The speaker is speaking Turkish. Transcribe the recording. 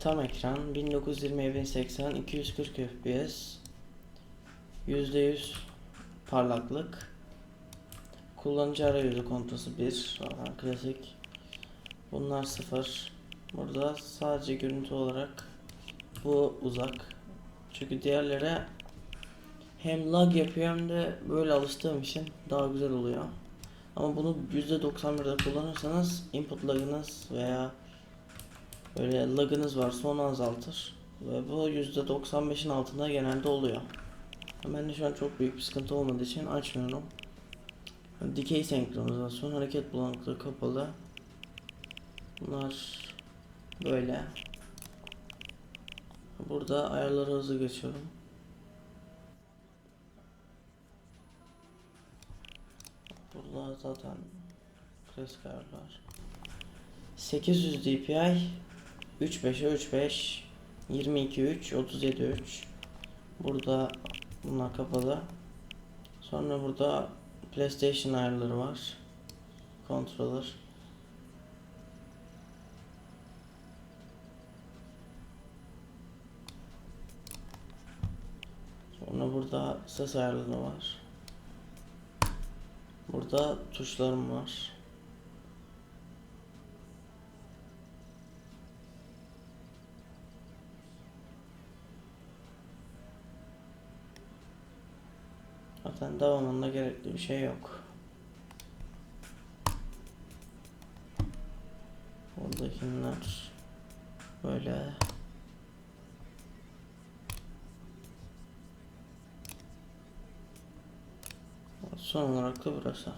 Tam ekran 1920 1080 240 fps %100 parlaklık Kullanıcı arayüzü kontrolü 1 Aa, klasik. Bunlar 0 Burada sadece görüntü olarak bu uzak. Çünkü diğerlere hem lag yapıyor hem de böyle alıştığım için daha güzel oluyor. Ama bunu %91'de kullanırsanız input lagınız veya böyle lagınız varsa onu azaltır. Ve bu %95'in altında genelde oluyor. Ben de şu an çok büyük bir sıkıntı olmadığı için açmıyorum. Dikey senkronizasyon, hareket bulanıklığı kapalı. Bunlar böyle. Burada ayarları hızlı geçiyorum. Burada zaten klasik ayarlar. 800 dpi 3.5'e 3.5 22.3 37.3 Burada bunlar kapalı. Sonra burada PlayStation ayarları var. Controller. Sonra burada ses ayarları var. Burada tuşlarım var. Zaten devamında gerekli bir şey yok. Buradakiler böyle son olarak da burası.